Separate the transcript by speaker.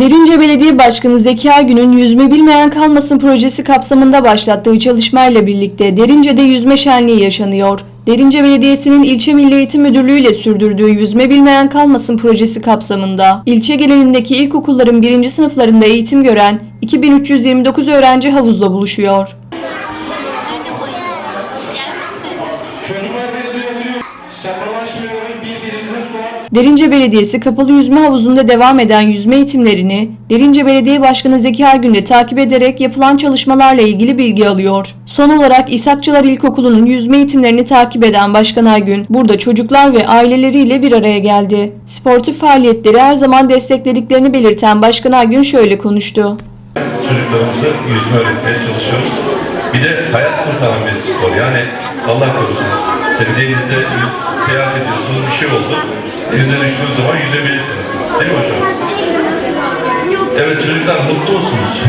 Speaker 1: Derince Belediye Başkanı Zeki Aygün'ün Yüzme Bilmeyen Kalmasın projesi kapsamında başlattığı çalışmayla birlikte Derince'de yüzme şenliği yaşanıyor. Derince Belediyesi'nin İlçe Milli Eğitim Müdürlüğü ile sürdürdüğü Yüzme Bilmeyen Kalmasın projesi kapsamında ilçe genelindeki ilkokulların birinci sınıflarında eğitim gören 2329 öğrenci havuzla buluşuyor.
Speaker 2: Çocuklar beni duyabiliyor. Su
Speaker 1: Derince Belediyesi kapalı yüzme havuzunda devam eden yüzme eğitimlerini Derince Belediye Başkanı Zeki Aygün de takip ederek yapılan çalışmalarla ilgili bilgi alıyor. Son olarak İshakçılar İlkokulu'nun yüzme eğitimlerini takip eden Başkan Aygün burada çocuklar ve aileleriyle bir araya geldi. Sportif faaliyetleri her zaman desteklediklerini belirten Başkan Aygün şöyle konuştu.
Speaker 3: çocuklarımıza yüzme öğretmeye çalışıyoruz. Bir de hayat kurtaran bir spor. Yani Allah korusun. Belediyemizde seyahat ediyorsunuz bir şey oldu. Yüze düştüğünüz zaman yüzebilirsiniz. Değil mi hocam? Evet çocuklar mutlu musunuz?